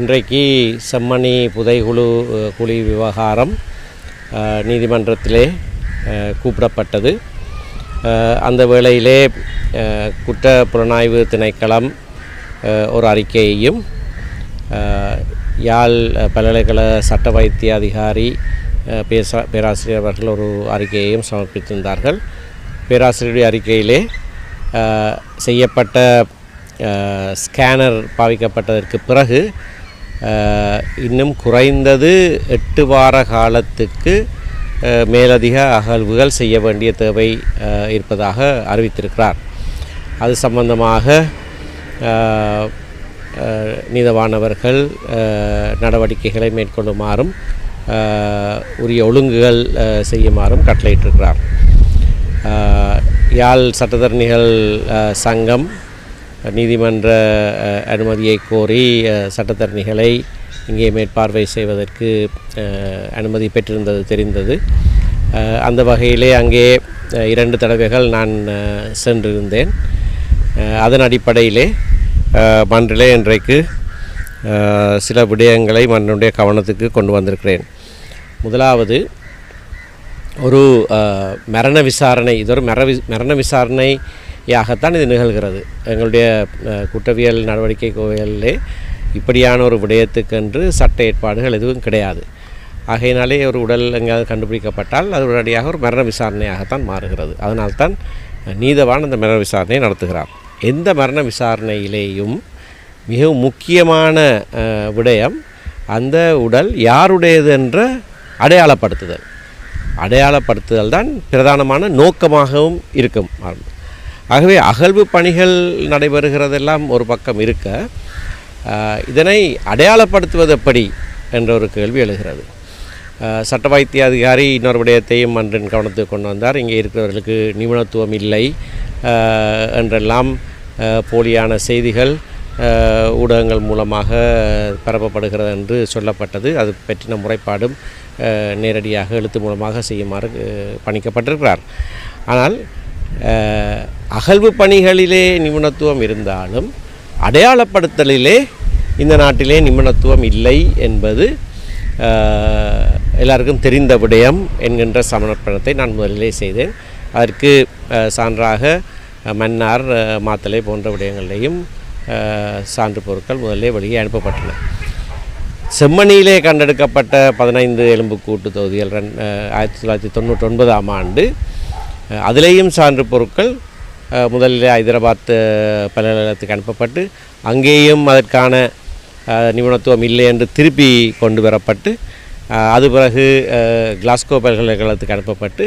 இன்றைக்கு செம்மணி புதைகுழு குழி விவகாரம் நீதிமன்றத்திலே கூப்பிடப்பட்டது. அந்த வேளையிலே குற்ற புலனாய்வு திணைக்களம் ஒரு அறிக்கையையும் யாழ் பல்கலைக்கழக சட்ட வைத்திய அதிகாரி பேசா பேராசிரியர் அவர்கள் ஒரு அறிக்கையையும் சமர்ப்பித்திருந்தார்கள். பேராசிரியருடைய அறிக்கையிலே செய்யப்பட்ட ஸ்கேனர் பாவிக்கப்பட்டதற்கு பிறகு இன்னும் குறைந்தது எட்டு வார காலத்துக்கு மேலதிக அகழ்வுகள் செய்ய வேண்டிய தேவை இருப்பதாக அறிவித்திருக்கிறார். அது சம்பந்தமாக நீதவானவர்கள் நடவடிக்கைகளை மேற்கொள்ளுமாறும் உரிய ஒழுங்குகள் செய்யுமாறும் கட்டளையிட்டிருக்கிறார். யாழ் சட்டத்தரணிகள் சங்கம் நீதிமன்ற அனுமதியை கோரி சட்டத்தரணிகளை இங்கே மேற்பார்வை செய்வதற்கு அனுமதி பெற்றிருந்தது தெரிந்தது. அந்த வகையிலே அங்கே இரண்டு தடவைகள் நான் சென்றிருந்தேன். அதன் அடிப்படையிலே மன்றிலே இன்றைக்கு சில விடயங்களை மன்னுடைய கவனத்துக்கு கொண்டு வந்திருக்கிறேன். முதலாவது ஒரு மரண விசாரணை இது ஒரு மர வி- மரண யாகத்தான் இது நிகழ்கிறது. எங்களுடைய குற்றவியல் நடவடிக்கை கோவிலே இப்படியான ஒரு விடயத்துக்கென்று சட்ட ஏற்பாடுகள் எதுவும் கிடையாது. ஆகையினாலே ஒரு உடல் எங்கேயாவது கண்டுபிடிக்கப்பட்டால் அது உடனடியாக ஒரு மரண விசாரணையாகத்தான் மாறுகிறது. அதனால்தான் நீதவான் அந்த மரண விசாரணையை நடத்துகிறார். எந்த மரண விசாரணையிலேயும் மிகவும் முக்கியமான விடயம் அந்த உடல் யாருடையது என்ற அடையாளப்படுத்துதல். அடையாளப்படுத்துதல் தான் பிரதானமான நோக்கமாகவும் இருக்கும். ஆகவே அகழ்வு பணிகள் நடைபெறுகிறதெல்லாம் ஒரு பக்கம் இருக்க இதனை அடையாளப்படுத்துவது எப்படி என்ற ஒரு கேள்வி எழுகிறது. சட்ட வைத்திய அதிகாரி இன்னொரு விடயத்தையும் அன்றின் கவனத்துக்கு கொண்டு வந்தார். இங்கே இருக்கிறவர்களுக்கு நிபுணத்துவம் இல்லை என்றெல்லாம் போலியான செய்திகள் ஊடகங்கள் மூலமாக பரப்பப்படுகிறது என்று சொல்லப்பட்டது. அது பற்றின முறைப்பாடும் நேரடியாக எழுத்து மூலமாக செய்யுமாறு பணிக்கப்பட்டிருக்கிறார். ஆனால் அகழ்வு பணிகளிலே நிபுணத்துவம் இருந்தாலும் அடையாளப்படுத்தலிலே இந்த நாட்டிலே நிபுணத்துவம் இல்லை என்பது எல்லாருக்கும் தெரிந்த விடயம் என்கின்ற சமர்ப்பணத்தை நான் முதலிலே செய்தேன். அதற்கு சான்றாக மன்னார் மாத்தலை மாத்தளை போன்ற விடயங்களையும் சான்று பொருட்கள் முதலே வெளியே அனுப்பப்பட்டன. செம்மணியிலே கண்டெடுக்கப்பட்ட பதினைந்து எலும்புக்கூட்டு தொகுதிகள் ரெண் ஆயிரத்தி தொள்ளாயிரத்தி தொண்ணூற்றி ஒன்பதாம் ஆண்டு அதிலேயும் சான்று பொருட்கள் முதலில் ஹைதராபாத் பல்கலைக்கழகத்துக்கு அனுப்பப்பட்டு அங்கேயும் அதற்கான நிபுணத்துவம் இல்லை என்று திருப்பி கொண்டு வரப்பட்டு அது பிறகு கிளாஸ்கோ பல்கலைக்கழகத்துக்கு அனுப்பப்பட்டு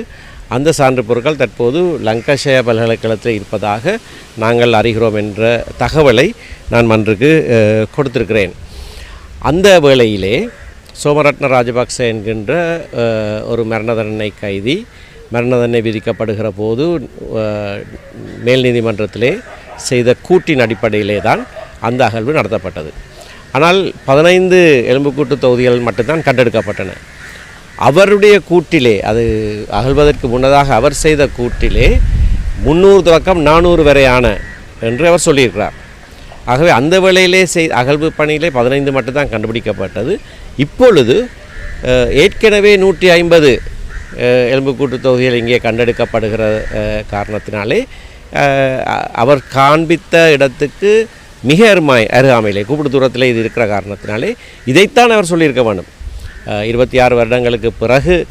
அந்த சான்று பொருட்கள் தற்போது லங்கஷய பல்கலைக்கழகத்தில் இருப்பதாக நாங்கள் அறிகிறோம் என்ற தகவலை நான் மன்றுக்கு கொடுத்திருக்கிறேன். அந்த வேளையிலே சோமரத்ன ராஜபக்ச என்கின்ற ஒரு மரண தண்டனை கைதி மரண தண்டனை விதிக்கப்படுகிற போது மேல் நீதிமன்றத்திலே செய்த கூட்டின் அடிப்படையிலே தான் அந்த அகழ்வு நடத்தப்பட்டது. ஆனால் பதினைந்து எலும்புக்கூட்டு தொகுதிகள் மட்டும்தான் கண்டெடுக்கப்பட்டன. அவருடைய கூட்டிலே அது அகழ்வதற்கு முன்னதாக அவர் செய்த கூட்டிலே முந்நூறு தொடக்கம் நானூறு வரையான என்று அவர் சொல்லியிருக்கிறார். ஆகவே அந்த வேளையிலே செய் அகழ்வு பணியிலே பதினைந்து மட்டும்தான் கண்டுபிடிக்கப்பட்டது. இப்பொழுது ஏற்கனவே நூற்றி ஐம்பது எலும்புக்கூட்டு தொகுதியில் இங்கே கண்டெடுக்கப்படுகிற காரணத்தினாலே அவர் காண்பித்த இடத்துக்கு மிக அருமாய் அருகாமையிலே கூப்பிடு தூரத்தில் இது இருக்கிற காரணத்தினாலே இதைத்தான் அவர் சொல்லியிருக்க வேண்டும். இருபத்தி ஆறு வருடங்களுக்கு பிறகு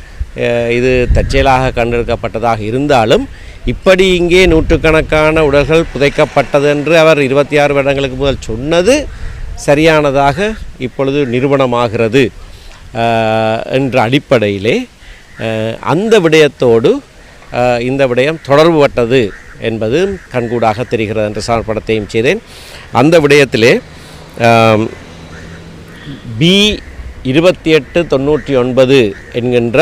இது தற்செயலாக கண்டெடுக்கப்பட்டதாக இருந்தாலும் இப்படி இங்கே நூற்றுக்கணக்கான உடல்கள் புதைக்கப்பட்டது என்று அவர் இருபத்தி ஆறு வருடங்களுக்கு முதல் சொன்னது சரியானதாக இப்பொழுது நிறுவனமாகிறது என்ற அடிப்படையிலே அந்த விடயத்தோடு இந்த விடயம் தொடர்புபட்டது என்பது கண்கூடாக தெரிகிறது என்ற சார்படத்தையும் செய்தேன். அந்த விடயத்திலே பி இருபத்தி எட்டு தொண்ணூற்றி ஒன்பது என்கின்ற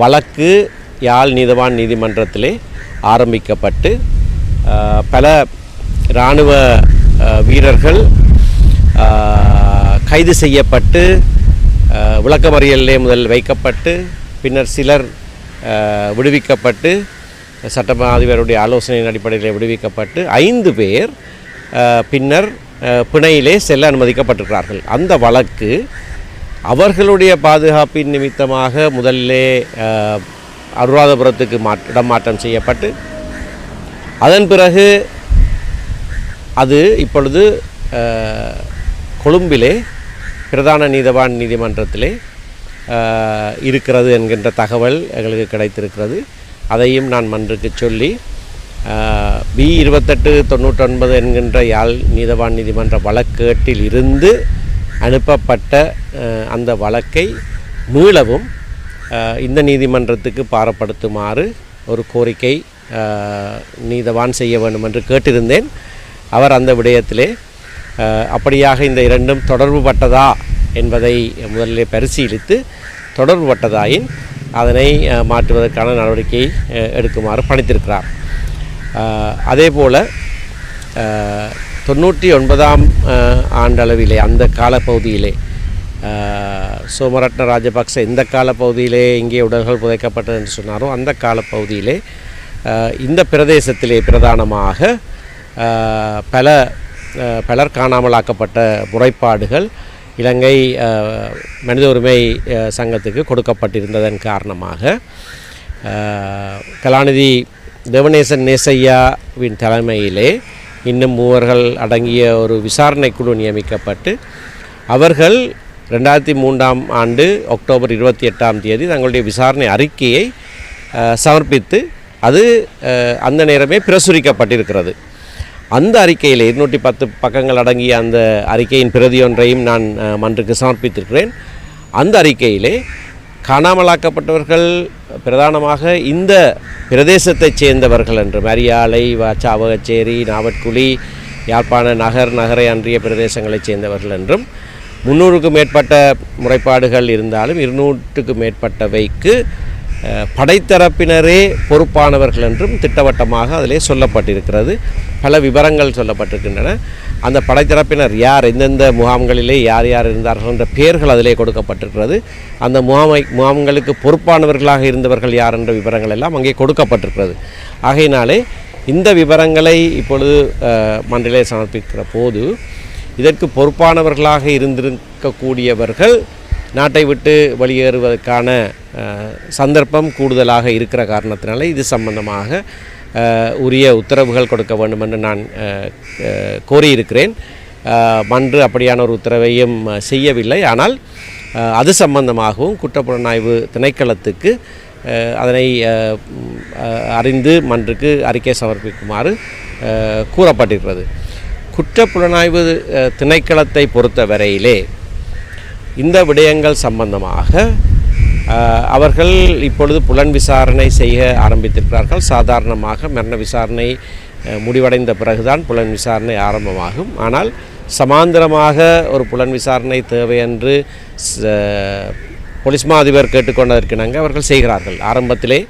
வழக்கு யாழ் நீதவான் நீதிமன்றத்திலே ஆரம்பிக்கப்பட்டு பல இராணுவ வீரர்கள் கைது செய்யப்பட்டு விளக்கமறியலிலே முதல் வைக்கப்பட்டு பின்னர் சிலர் விடுவிக்கப்பட்டு சட்டமா அதிபருடைய ஆலோசனையின் அடிப்படையில் விடுவிக்கப்பட்டு ஐந்து பேர் பின்னர் பிணையிலே செல்ல அனுமதிக்கப்பட்டிருக்கிறார்கள். அந்த வழக்கு அவர்களுடைய பாதுகாப்பின் நிமித்தமாக முதலிலே அனுராதபுரத்துக்கு மாற் இடமாற்றம் செய்யப்பட்டு அதன் பிறகு அது இப்பொழுது கொழும்பிலே பிரதான நீதவான் நீதிமன்றத்திலே இருக்கிறது என்கின்ற தகவல் எங்களுக்கு கிடைத்திருக்கிறது. அதையும் நான் மன்றுக்கு சொல்லி பி இருபத்தெட்டு தொண்ணூற்றொன்பது என்கின்ற யாழ் நீதவான் நீதிமன்ற வழக்கேட்டில் இருந்து அனுப்பப்பட்ட அந்த வழக்கை மீளவும் இந்த நீதிமன்றத்துக்கு பாரப்படுத்துமாறு ஒரு கோரிக்கை நீதவான் செய்ய வேண்டும் என்று கேட்டிருந்தேன். அவர் அந்த விடயத்திலே அப்படியாக இந்த இரண்டும் தொடர்புபட்டதா என்பதை முதலிலே பரிசீலித்து தொடர்புபட்டதாயின் அதனை மாற்றுவதற்கான நடவடிக்கை எடுக்குமாறு பணித்திருக்கிறார். அதே போல் தொண்ணூற்றி ஒன்பதாம் ஆண்டளவிலே அந்த காலப்பகுதியிலே சோமரட்ன ராஜபக்ச இந்த காலப்பகுதியிலே இங்கே உடல்கள் புதைக்கப்பட்டது என்று சொன்னாரோ அந்த காலப்பகுதியிலே இந்த பிரதேசத்திலே பிரதானமாக பல பலர் காணாமலாக்கப்பட்ட முறைப்பாடுகள் இலங்கை மனித உரிமை சங்கத்துக்கு கொடுக்கப்பட்டிருந்ததன் காரணமாக கலாநிதி தேவநேசன் நேசையாவின் தலைமையிலே இன்னும் மூவர்கள் அடங்கிய ஒரு விசாரணை குழு நியமிக்கப்பட்டு அவர்கள் ரெண்டாயிரத்தி மூன்றாம் ஆண்டு அக்டோபர் இருபத்தி எட்டாம் தேதி தங்களுடைய விசாரணை அறிக்கையை சமர்ப்பித்து அது அந்த நேரமே பிரசுரிக்கப்பட்டிருக்கிறது. அந்த அறிக்கையில் இருநூற்றி பத்து பக்கங்கள் அடங்கிய அந்த அறிக்கையின் பிரதி ஒன்றையும் நான் மன்றுக்கு சமர்ப்பித்திருக்கிறேன். அந்த அறிக்கையிலே காணாமலாக்கப்பட்டவர்கள் பிரதானமாக இந்த பிரதேசத்தைச் சேர்ந்தவர்கள் என்று மரியாலை வாச்சாவகச்சேரி நாவட்குழி யாழ்ப்பாண நகர் நகரை அன்றிய பிரதேசங்களைச் சேர்ந்தவர்கள் என்றும் முந்நூறுக்கும் மேற்பட்ட முறைப்பாடுகள் இருந்தாலும் இருநூற்றுக்கும் மேற்பட்டவைக்கு படைத்தரப்பினரே பொறுப்பானவர்கள் என்றும் திட்டவட்டமாக அதிலே சொல்லப்பட்டிருக்கிறது. பல விவரங்கள் சொல்லப்பட்டிருக்கின்றன. அந்த படைத்தரப்பினர் யார் எந்தெந்த முகாம்களிலே யார் யார் இருந்தார்கள் என்ற பெயர்கள் அதிலே கொடுக்கப்பட்டிருக்கிறது. அந்த முகாமை முகாம்களுக்கு பொறுப்பானவர்களாக இருந்தவர்கள் யார் என்ற விவரங்கள் எல்லாம் அங்கே கொடுக்கப்பட்டிருக்கிறது. ஆகையினாலே இந்த விவரங்களை இப்பொழுது மண்டலே சமர்ப்பிக்கிற போது இதற்கு பொறுப்பானவர்களாக இருந்திருக்கக்கூடியவர்கள் நாட்டை விட்டு வெளியேறுவதற்கான சந்தர்ப்பம் கூடுதலாக இருக்கிற காரணத்தினால இது சம்பந்தமாக உரிய உத்தரவுகள் கொடுக்க வேண்டும் என்று நான் கோரியிருக்கிறேன். மன்று அப்படியான ஒரு உத்தரவையும் செய்யவில்லை. ஆனால் அது சம்பந்தமாகவும் குற்றப்புலனாய்வு திணைக்களத்துக்கு அதனை அறிந்து மன்றுக்கு அறிக்கை சமர்ப்பிக்குமாறு கூறப்பட்டிருக்கிறது. குற்றப்புலனாய்வு அஹ், திணைக்களத்தை பொறுத்தவரையிலே இந்த விடயங்கள் சம்பந்தமாக அவர்கள் இப்பொழுது புலன் விசாரணை செய்ய ஆரம்பித்திருக்கிறார்கள். சாதாரணமாக மரண விசாரணை முடிவடைந்த பிறகுதான் புலன் விசாரணை ஆரம்பமாகும். ஆனால் சமாந்தரமாக ஒரு புலன் விசாரணை தேவை என்று போலீஸ் மா அதிபர் கேட்டுக்கொண்டதற்கிணங்க அவர்கள் செய்கிறார்கள். ஆரம்பத்திலே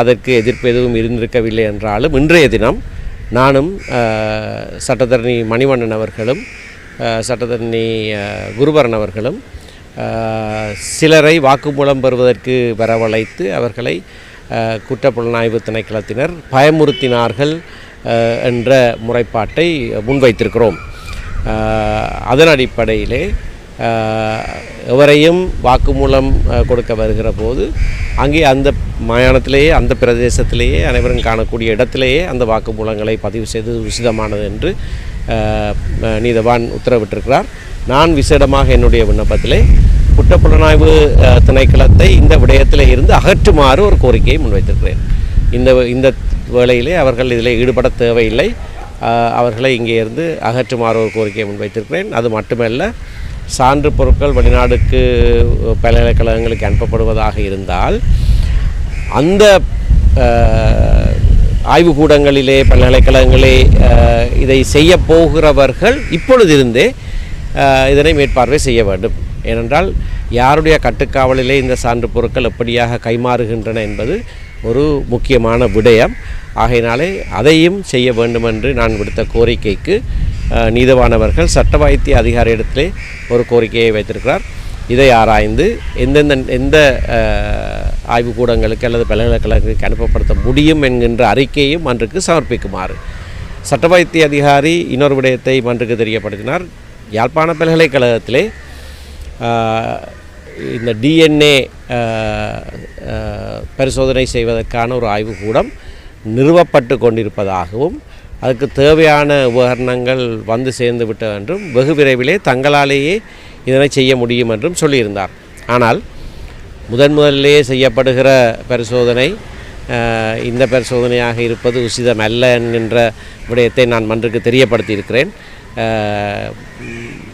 அதற்கு எதிர்ப்பு எதுவும் இருந்திருக்கவில்லை என்றாலும் இன்றைய தினம் நானும் சட்டத்தரணி மணிவண்ணன் அவர்களும் சட்டத்தரணி குருபரன் அவர்களும் சிலரை வாக்குமூலம் பெறுவதற்கு வரவழைத்து அவர்களை குற்றப்புலனாய்வு திணைக்களத்தினர் பயமுறுத்தினார்கள் என்ற முறைப்பாட்டை முன்வைத்திருக்கிறோம். அதன் அடிப்படையிலே எவரையும் வாக்குமூலம் கொடுக்க வருகிற போது அங்கே அந்த மாயாணத்திலேயே அந்த பிரதேசத்திலேயே அனைவரும் காணக்கூடிய இடத்திலேயே அந்த வாக்குமூலங்களை பதிவு செய்து உசிதமானது என்று நீதவான் உத்தரவிட்டிருக்கிறார். நான் விசேடமாக என்னுடைய விண்ணப்பத்திலே குற்றப்புலனாய்வு புலனாய்வு திணைக்களத்தை இந்த விடயத்தில் இருந்து அகற்றுமாறு ஒரு கோரிக்கையை முன்வைத்திருக்கிறேன். இந்த இந்த வேளையிலே அவர்கள் இதில் ஈடுபட தேவையில்லை. அவர்களை இங்கே இருந்து அகற்றுமாறு ஒரு கோரிக்கையை முன்வைத்திருக்கிறேன். அது மட்டுமல்ல சான்று பொருட்கள் வெளிநாடுக்கு பல்கலைக்கழகங்களுக்கு அனுப்பப்படுவதாக இருந்தால் அந்த ஆய்வுக்கூடங்களிலே பல்கலைக்கழகங்களே இதை செய்ய போகிறவர்கள் இப்பொழுதிருந்தே இதனை மேற்பார்வை செய்ய வேண்டும். ஏனென்றால் யாருடைய கட்டுக்காவலிலே இந்த சான்று பொருட்கள் எப்படியாக கைமாறுகின்றன என்பது ஒரு முக்கியமான விடயம். ஆகையினாலே அதையும் செய்ய வேண்டும் என்று நான் விடுத்த கோரிக்கைக்கு நீதவானவர்கள் சட்ட வைத்திய அதிகாரியிடத்திலே ஒரு கோரிக்கையை வைத்திருக்கிறார். இதை ஆராய்ந்து எந்தெந்த எந்த ஆய்வுக்கூடங்களுக்கு அல்லது பல்கலைக்கழகங்களுக்கு அனுப்பப்படுத்த முடியும் என்கின்ற அறிக்கையும் அன்றுக்கு சமர்ப்பிக்குமாறு. சட்ட வைத்திய அதிகாரி இன்னொரு விடயத்தை மன்றுக்கு தெரியப்படுத்தினார். யாழ்ப்பாண பல்கலைக்கழகத்திலே இந்த டிஎன்ஏ பரிசோதனை செய்வதற்கான ஒரு ஆய்வுக்கூடம் நிறுவப்பட்டு கொண்டிருப்பதாகவும் அதுக்கு தேவையான உபகரணங்கள் வந்து சேர்ந்து விட்ட என்றும் வெகு விரைவிலே தங்களாலேயே இதனை செய்ய முடியும் என்றும் சொல்லியிருந்தார். ஆனால் முதன் முதலிலேயே செய்யப்படுகிற பரிசோதனை இந்த பரிசோதனையாக இருப்பது உசிதம் அல்ல என்கின்ற விடயத்தை நான் மன்றுக்கு தெரியப்படுத்தியிருக்கிறேன்.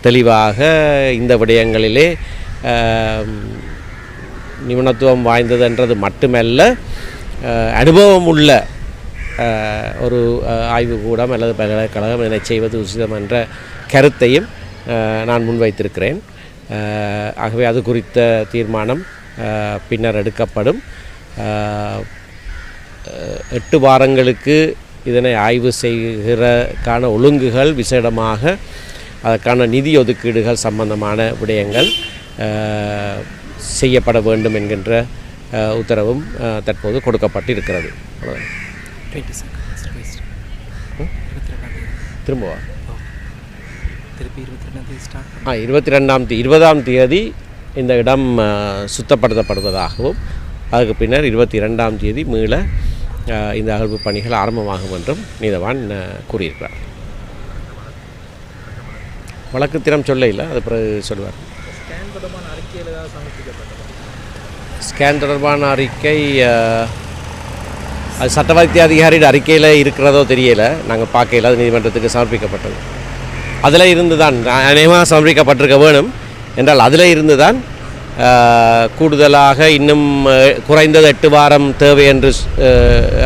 தெளிவாக இந்த விடயங்களிலே நிபுணத்துவம் நிபுணத்துவம் வாய்ந்ததுன்றது மட்டுமல்ல அனுபவம் உள்ள ஒரு அஹ், ஆய்வுக்கூடம் அல்லது பல்கலைக்கழகம் இதனை செய்வது உசிதம் என்ற கருத்தையும் நான் முன்வைத்திருக்கிறேன். ஆகவே அது குறித்த தீர்மானம் பின்னர் எடுக்கப்படும். எட்டு வாரங்களுக்கு இதனை ஆய்வு செய்கிறக்கான ஒழுங்குகள் விசேடமாக அதற்கான நிதி ஒதுக்கீடுகள் சம்பந்தமான விடயங்கள் செய்யப்பட வேண்டும் என்கின்ற உத்தரவும் தற்போது கொடுக்கப்பட்டிருக்கிறது. ரெண்டாம் தேதி. திரும்பவா? திருப்பி இருபத்தி ரெண்டாம் தேதி ஸ்டார்ட் ஆ இருபத்தி ரெண்டாம் தேதி இருபதாம் தேதி இந்த இடம் சுத்தப்படுத்தப்படுவதாகவும் அதுக்கு பின்னர் இருபத்தி இரண்டாம் தேதி மீள இந்த அகழ்வு பணிகள் ஆரம்பமாகும் என்றும் நீதவான் கூறியிருக்கிறார். வழக்கு திறம் சொல்ல இல்லை அது பிறகு சொல்லுவார் ஸ்கேன் தொடர்பான அறிக்கை அது சட்ட வைத்திய அதிகாரியோட அறிக்கையில் இருக்கிறதோ தெரியல. நாங்கள் பார்க்கல அது நீதிமன்றத்துக்கு சமர்ப்பிக்கப்பட்டது. அதில் இருந்து தான் அநேகமாக சமர்ப்பிக்கப்பட்டிருக்க வேணும். என்றால் அதில் இருந்து தான் கூடுதலாக இன்னும் குறைந்தது எட்டு வாரம் தேவை என்று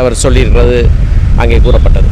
அவர் சொல்லியிருக்கிறது அங்கே கூறப்பட்டது.